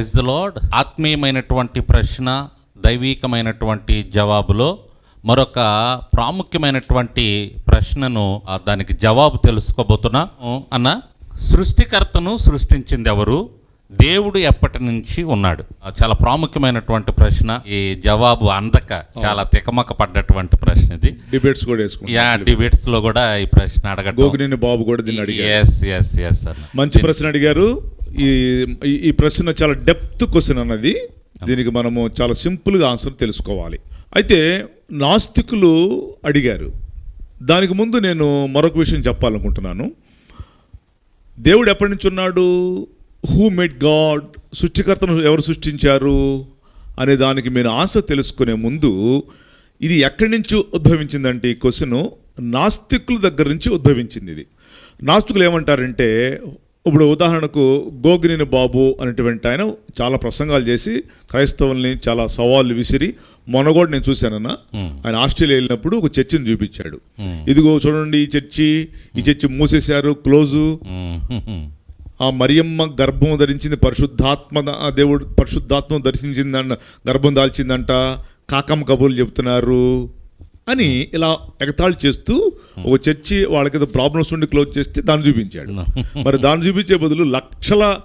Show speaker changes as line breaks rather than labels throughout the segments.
Praise the lord. ఆత్మీయమైనటువంటి ప్రశ్న దైవీకమైనటువంటి జవాబులో మరొక ప్రాముఖ్యమైనటువంటి ప్రశ్నను దానికి జవాబు తెలుసుకోబోతున్నా. అన్న సృష్టికర్తను సృష్టించింది ఎవరు దేవుడు ఎప్పటి నుంచి ఉన్నాడు? చాలా ప్రాముఖ్యమైనటువంటి ప్రశ్న. ఈ జవాబు అందక చాలా తికమక పడ్డటువంటి ప్రశ్న ఇది.
డిబేట్స్ కూడా
యా డిబేట్స్లో కూడా ఈ ప్రశ్న అడగడం
బాబు కూడా
ఎస్ ఎస్ ఎస్ అన్న
మంచి ప్రశ్న అడిగారు. ఈ ఈ- ఈ ప్రశ్న చాలా డెప్త్ క్వశ్చన్ అన్నది దీనికి మనము చాలా సింపుల్గా ఆన్సర్ తెలుసుకోవాలి. అయితే నాస్తికులు అడిగారు. దానికి ముందు నేను మరొక విషయం చెప్పాలనుకుంటున్నాను. దేవుడు ఎప్పటి నుంచి ఉన్నాడు? హూ మేడ్ గాడ్ సృష్టికర్తను ఎవరు సృష్టించారు? అనే దానికి మీరు ఆన్సర్ తెలుసుకునే ముందు ఇది ఎక్కడి నుంచి ఉద్భవించిందంటే ఈ క్వశ్చన్ నాస్తికుల దగ్గర నుంచి ఉద్భవించింది ఇది. నాస్తికులు ఏమంటారంటే ఇప్పుడు ఉదాహరణకు గోగినేని బాబు అనేటువంటి ఆయన చాలా ప్రసంగాలు చేసి క్రైస్తవుల్ని చాలా సవాళ్ళు విసిరి మొన్న కూడా నేను చూశానన్న. ఆయన ఆస్ట్రేలియా వెళ్ళినప్పుడు ఒక చర్చిని చూపించాడు. ఇదిగో చూడండి ఈ చర్చి ఈ చర్చి మూసేశారు క్లోజు.
మ్మ్.
ఆ మరియమ్మ గర్భం ధరించింది పరిశుద్ధాత్మ ఆ దేవుడు పరిశుద్ధాత్మ దర్శించిందంట గర్భం దాల్చిందంట. కాకమ్మ కబుర్లు చెప్తున్నారు. అని ఇలా ఎగతాళి చేస్తూ ఒక చర్చి వాళ్ళకి ఏదో ప్రాబ్లమ్స్ ఉండి క్లోజ్ చేస్తే దాన్ని చూపించాడు. మరి దాన్ని చూపించే బదులు లక్షల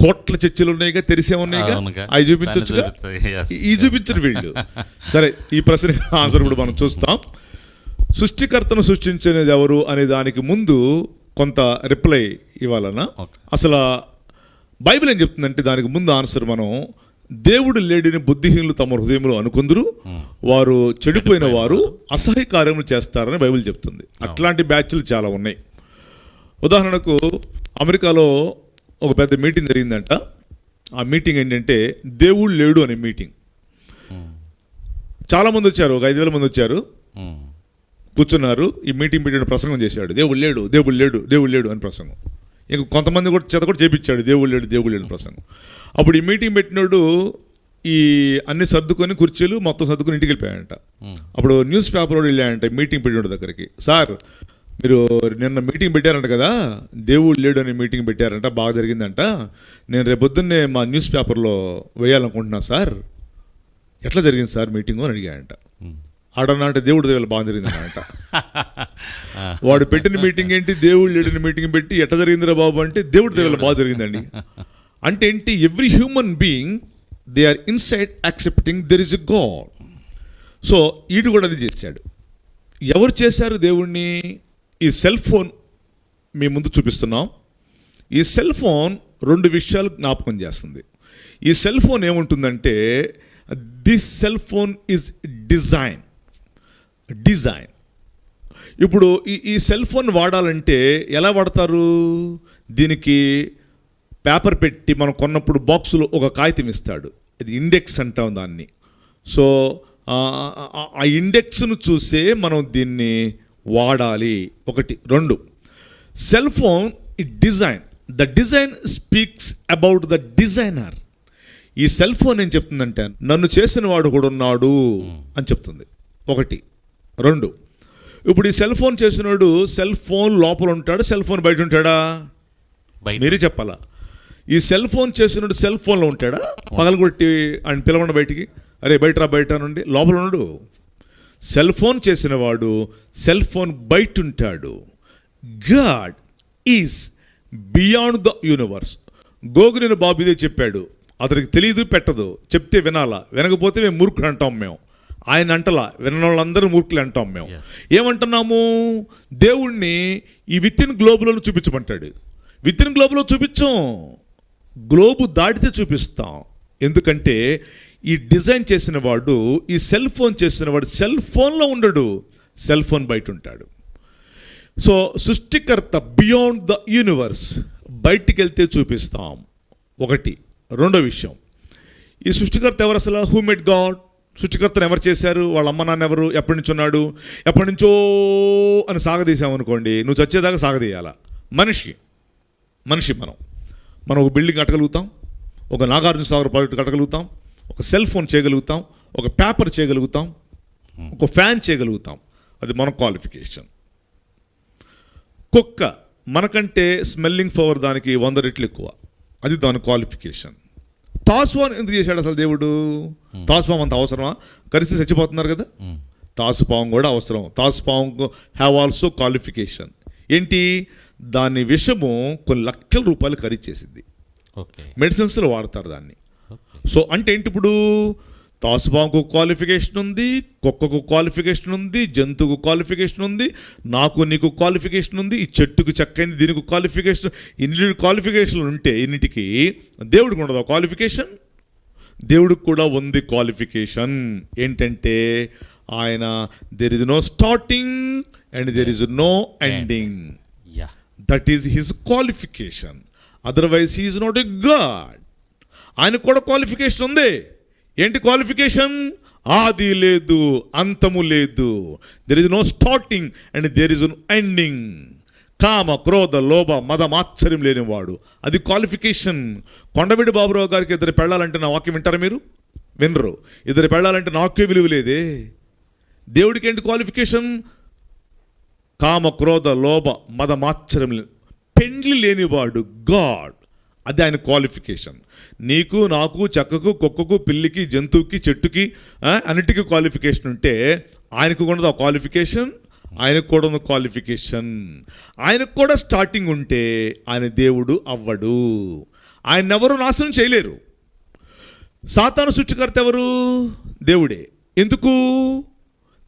కోట్ల చర్చిలు ఉన్నాయిగా తెరిసే ఉన్నాయిగా. అవి చూపించవచ్చుగా
దాన్ని చూపించ- yes,
ఈ చూపించరు వీళ్ళు. సరే ఈ ప్రశ్న ఆన్సర్ కూడా మనం చూస్తాం. సృష్టికర్తను సృష్టించినది ఎవరు అనే దానికి ముందు కొంత రిప్లై ఇవ్వాలన్నా. అసలు బైబిల్ ఏం చెప్తుందంటే దానికి ముందు ఆన్సర్ మనం దేవుడు లేడిని బుద్ధిహీనులు తమ హృదయంలో అనుకుందరు. వారు చెడిపోయిన వారు అసహ్య కార్యములు చేస్తారని బైబిల్ చెప్తుంది. అట్లాంటి బ్యాచ్లు చాలా ఉన్నాయి. ఉదాహరణకు అమెరికాలో ఒక పెద్ద మీటింగ్ జరిగిందంట. ఆ మీటింగ్ ఏంటంటే దేవుడు లేడు అనే మీటింగ్. చాలా మంది వచ్చారు ఒక ఐదు వేల మంది వచ్చారు. కూర్చున్నారు ఈ మీటింగ్ పెట్టిన ప్రసంగం చేశాడు. దేవుడు లేడు దేవుడు లేడు దేవుడు లేడు అని ప్రసంగం. ఇంక కొంతమంది కూడా చేత కూడా చేపించాడు. దేవుడు లేడు దేవుడు లేడు ప్రసంగం. అప్పుడు ఈ మీటింగ్ పెట్టినోడు ఈ అన్ని సర్దుకొని కుర్చీలు మొత్తం సర్దుకొని ఇంటికి వెళ్ళిపోయాయంట అప్పుడు న్యూస్ పేపర్ వెళ్ళాయంట మీటింగ్ పెట్టినోడు దగ్గరికి. సార్ మీరు నిన్న మీటింగ్ పెట్టారంట కదా దేవుడు లేడు అని మీటింగ్ పెట్టారంట బాగా జరిగిందంట. నేను రేపొద్దున్నే మా న్యూస్ పేపర్లో వేయాలనుకుంటున్నా సార్. ఎట్లా జరిగింది సార్ మీటింగు? అని అడిగాయంట ఆడన్నా అంటే దేవుడి దగ్గర బాగా జరిగింది అంట వాడు పెట్టిన మీటింగ్ ఏంటి? దేవుడు లేడిన మీటింగ్ పెట్టి ఎట్లా జరిగిందిరా బాబు అంటే దేవుడి దగ్గర బాగా జరిగిందండి అంటే ఏంటి? Every human being they are inside accepting there is a god. So ఈడు కూడా అది చేశాడు. ఎవరు చేశారు దేవుణ్ణి? ఈ సెల్ ఫోన్ మీ ముందు చూపిస్తున్నాం. ఈ సెల్ ఫోన్ రెండు విషయాలు జ్ఞాపకం చేస్తుంది. ఈ సెల్ ఫోన్ ఏముంటుందంటే this cell phone is design. Design. ఇప్పుడు ఈ ఈ సెల్ ఫోన్ వాడాలంటే ఎలా వాడతారు? దీనికి పేపర్ పెట్టి మనం కొన్నప్పుడు బాక్సులో ఒక కాగితం ఇస్తాడు. ఇది ఇండెక్స్ అంటాం దాన్ని. సో ఆ- ఆ ఇండెక్స్ను చూసే మనం దీన్ని వాడాలి. ఒకటి. రెండు. సెల్ ఫోన్ ఈ design. The design speaks about the designer. ఈ సెల్ ఫోన్ ఏం చెప్తుందంటే నన్ను చేసిన వాడు కూడా ఉన్నాడు అని చెప్తుంది. ఒకటి. రెండు. ఇప్పుడు ఈ సెల్ ఫోన్ చేసినోడు సెల్ ఫోన్ లోపల ఉంటాడు సెల్ ఫోన్ బయట ఉంటాడా? మీరే చెప్పాలా. ఈ సెల్ ఫోన్ చేసినోడు సెల్ ఫోన్లో ఉంటాడా? పగలగొట్టి ఆయన పిలవండి బయటికి. అరే బయట రా బయట నుండి లోపల ఉన్నాడు. సెల్ ఫోన్ చేసిన వాడు సెల్ ఫోన్ బయట ఉంటాడు. God is beyond the universe. Goguni Babu ఇదే చెప్పాడు. అతనికి తెలియదు పెట్టదు. చెప్తే వినాలా. వినకపోతే మేము మూర్ఖులు అంటాం మేము. ఆయన అంటలా విన్న వాళ్ళందరూ మూర్ఖులు అంటాం మేము. ఏమంటున్నాము? దేవుణ్ణి ఈ వితిన్ గ్లోబులో చూపించమంటాడు. వితిన్ గ్లోబులో చూపించాం. గ్లోబు దాటితే చూపిస్తాం. ఎందుకంటే ఈ డిజైన్ చేసిన వాడు ఈ సెల్ ఫోన్ చేసిన వాడు సెల్ ఫోన్లో ఉండడు. సెల్ ఫోన్ బయట ఉంటాడు సో సృష్టికర్త బియాండ్ ద యూనివర్స్ బయటికి వెళ్తే చూపిస్తాం. ఒకటి. రెండో విషయం. ఈ సృష్టికర్త ఎవరు అసలు? Who made God? సృష్టికర్తను ఎవరు చేశారు? వాళ్ళ అమ్మ నాన్న ఎవరు? ఎప్పటి నుంచి ఉన్నాడు? ఎప్పటి నుంచో అని సాగదీసామనుకోండి నువ్వు చచ్చేదాకా సాగదీయాల? మనిషి. మనిషి మనం. మనం ఒక బిల్డింగ్ కట్టగలుగుతాం ఒక నాగార్జున సాగర్ ప్రాజెక్ట్ కట్టగలుగుతాం ఒక సెల్ ఫోన్ చేయగలుగుతాం ఒక పేపర్ చేయగలుగుతాం ఒక ఫ్యాన్ చేయగలుగుతాం. అది మన క్వాలిఫికేషన్. కుక్క మనకంటే స్మెల్లింగ్ పవర్ దానికి వంద రెట్లు ఎక్కువ. అది దాని క్వాలిఫికేషన్. తాసుపాము ఎందుకు చేశాడు అసలు దేవుడు? తాసుపాము అంత అవసరమా? కరిస్తే చచ్చిపోతున్నారు కదా. తాసుపాము కూడా అవసరం. తాసుపాము హ్యావ్ ఆల్సో క్వాలిఫికేషన్ ఏంటి? దాని విషము కొన్ని లక్షల రూపాయలు ఖరీదు చేసింది మెడిసిన్స్లో వాడతారు దాన్ని. సో అంటే ఏంటి ఇప్పుడు? తాసుపాముకు క్వాలిఫికేషన్ ఉంది కుక్కకు క్వాలిఫికేషన్ ఉంది జంతువుకు క్వాలిఫికేషన్ ఉంది నాకు నీకు క్వాలిఫికేషన్ ఉంది ఈ చెట్టుకు చక్కైంది దీనికి క్వాలిఫికేషన్ ఇన్ని క్వాలిఫికేషన్లు ఉంటే ఇన్నిటికి దేవుడికి ఉండదు క్వాలిఫికేషన్ దేవుడికి కూడా ఉంది క్వాలిఫికేషన్ ఏంటంటే ఆయన there is no starting and there is no ending
yeah
that is his qualification otherwise he's not a god ఆయనకు కూడా క్వాలిఫికేషన్ ఉంది. ఏంటి క్వాలిఫికేషన్ ఆది లేదు అంతము లేదు. There is no starting and there is ending కామ క్రోధ లోభ మద మాత్సర్యం లేనివాడు. అది క్వాలిఫికేషన్ కొండవిడి బాబురావు గారికి ఇద్దరు పెళ్ళాలంటే నా వాక్యం వింటారా మీరు? వినరు. ఇద్దరు పెళ్ళాలంటే నాకే విలువ లేదే. దేవుడికి ఏంటి క్వాలిఫికేషన్ కామ క్రోధ లోభ మద మాత్సరం పెండ్లి లేనివాడు గాడ్. అది ఆయన క్వాలిఫికేషన్ నీకు నాకు చెక్కకు కుక్కకు పిల్లికి జంతువుకి చెట్టుకి అన్నిటికీ క్వాలిఫికేషన్ ఉంటే ఆయనకు కూడా క్వాలిఫికేషన్ ఆయనకు కూడా ఉన్న క్వాలిఫికేషన్ ఆయనకు కూడా స్టార్టింగ్ ఉంటే ఆయన దేవుడు అవ్వడు. ఆయన ఎవరు నాశనం చేయలేరు. సాతాను సృష్టికర్త ఎవరు? దేవుడే. ఎందుకు?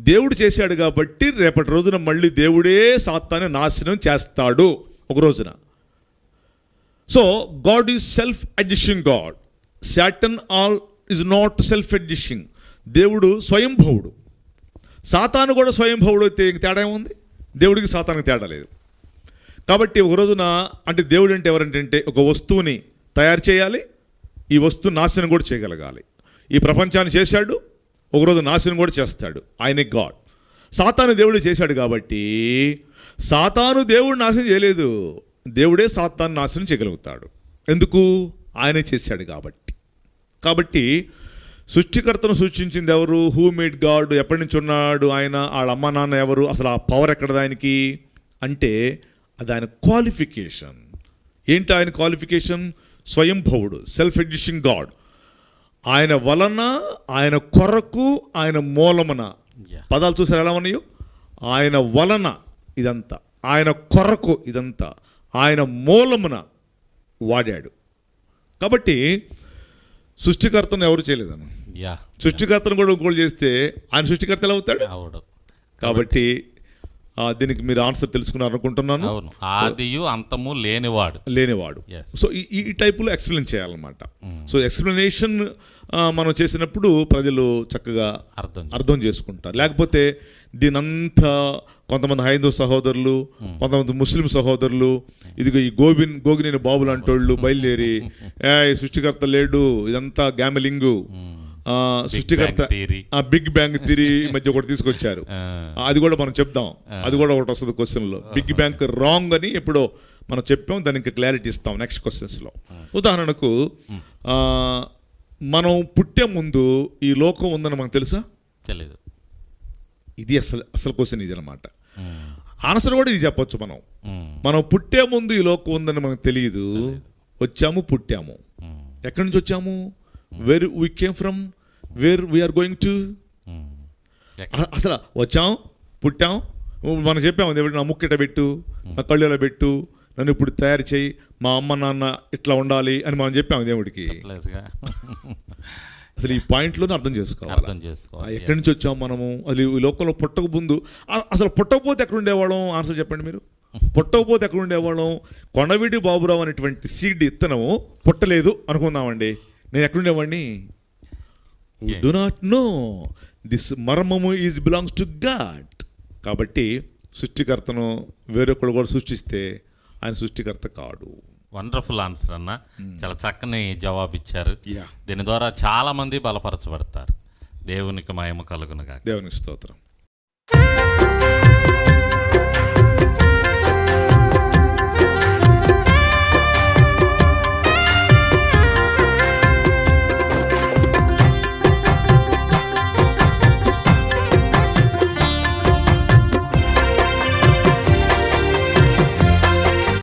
దేవుడు చేశాడు కాబట్టి రేపటి రోజున మళ్ళీ దేవుడే సాతాన్ని నాశనం చేస్తాడు. ఒక రోజున. So God is self existing God Satan all is not self existing దేవుడు స్వయంభవుడు. సాతాను కూడా స్వయంభవుడు అయితే ఇంక తేడా ఏముంది? దేవుడికి సాతానికి తేడా లేదు. కాబట్టి ఒక రోజున అంటే దేవుడు అంటే ఎవరంటే ఒక వస్తువుని తయారు చేయాలి. ఈ వస్తువు నాశనం కూడా చేయగలగాలి. ఈ ప్రపంచాన్ని చేశాడు. ఒకరోజు నాశనం కూడా చేస్తాడు. ఆయనే గాడ్. సాతాను దేవుడు చేశాడు కాబట్టి సాతాను దేవుడు నాశనం చేయలేదు. దేవుడే సాతాను నాశనం చేయగలుగుతాడు. ఎందుకు? ఆయనే చేశాడు కాబట్టి. కాబట్టి సృష్టికర్తను సృష్టించింది ఎవరు? హూ మేడ్ గాడ్ ఎప్పటి నుంచి ఉన్నాడు ఆయన? వాళ్ళ అమ్మ నాన్న ఎవరు? అసలు ఆ పవర్ ఎక్కడ దానికి అంటే అది ఆయన క్వాలిఫికేషన్ ఏంటి ఆయన క్వాలిఫికేషన్ స్వయంభవుడు సెల్ఫ్ ఎగ్జిస్టింగ్ గాడ్ ఆయన వలన ఆయన కొరకు ఆయన మూలమున. పదాలు చూసారు ఎలా ఉన్నాయో? ఆయన వలన ఇదంతా. ఆయన కొరకు ఇదంతా. ఆయన మూలమున వాడాడు. కాబట్టి సృష్టికర్తను ఎవరు చేయలేదన్న?
యా.
సృష్టికర్తను కూడా ఇంకోటి చేస్తే ఆయన సృష్టికర్త ఎలా అవుతాడు? కాబట్టి దీనికి మీరు ఆన్సర్ తెలుసుకున్నారు అనుకుంటున్నాను.
అవును. ఆదియు అంతము లేనివాడు.
లేనివాడు. సో ఈ టైపులో ఎక్స్ప్లెయిన్ చేయాలన్నమాట. సో ఎక్స్ప్లెనేషన్ మనం చేసినప్పుడు ప్రజలు చక్కగా
అర్థం.
అర్థం చేసుకుంటారు. లేకపోతే దీనంతా కొంతమంది హైందవ సహోదరులు కొంతమంది ముస్లిం సహోదరులు ఇదిగో ఈ గోబిన్ గోగినేని బాబులు అంటోళ్ళు బయలుదేరి ఏ సృష్టికర్త లేడు ఇదంతా గ్యామలింగ్ సృష్టికర్త. ఆ బిగ్ బ్యాంగ్ థిరీ మధ్య ఒకటి తీసుకొచ్చారు. అది కూడా మనం చెప్దాం. అది కూడా ఒకటి వస్తుంది క్వశ్చన్లో. బిగ్ బ్యాంక్ రాంగ్ అని ఎప్పుడో మనం చెప్పాం దానికి క్లారిటీ ఇస్తాం నెక్స్ట్ క్వశ్చన్స్లో ఉదాహరణకు ఆ, మనం పుట్టే ముందు ఈ లోకం ఉందని మనకు తెలుసా?
తెలీదు.
ఇది అసలు అసలు క్వశ్చన్ ఇది అనమాట ఆన్సర్ కూడా ఇది చెప్పొచ్చు మనం. మనం పుట్టే ముందు ఈ లోకం ఉందని మనకు తెలియదు వచ్చాము పుట్టాము. ఎక్కడి నుంచి వచ్చాము? Where we came from where we are going to అసలు వచ్చాం పుట్టాం మనం చెప్పాము దేవుడు నా ముక్కు ఇట్ట పెట్టు నా కళ్ళు ఇలా పెట్టు నన్ను ఇప్పుడు తయారు చేయి మా అమ్మ నాన్న ఇట్లా ఉండాలి అని మనం చెప్పాము దేవుడికి. అసలు ఈ పాయింట్లోనే అర్థం చేసుకోవాలి.
అర్థం చేసుకోవాలి.
ఎక్కడి నుంచి వచ్చాము మనము? అది ఈ లోకంలో పుట్టక ముందు అసలు పుట్టకపోతే ఎక్కడ ఉండేవాళ్ళం ఆన్సర్ చెప్పండి మీరు. పుట్టకపోతే ఎక్కడ ఉండేవాళ్ళం కొండవీడి బాబురావు అనేటువంటి సీడ్ ఇత్తనము పుట్టలేదు అనుకుందామండి. నేను ఎక్కడుండేవాడిని? డు నాట్ నో దిస్ మర్మము ఈజ్ బిలాంగ్స్ టు గాడ్ కాబట్టి సృష్టికర్తను వేరొకడు కూడా సృష్టిస్తే ఆయన సృష్టికర్త కాడు.
వండర్ఫుల్ ఆన్సర్ అన్న. చాలా చక్కని జవాబు ఇచ్చారు. దీని ద్వారా చాలా మంది బలపరచబడతారు. దేవునికి మహిమ కలుగునుగా
దేవునికి స్తోత్రం.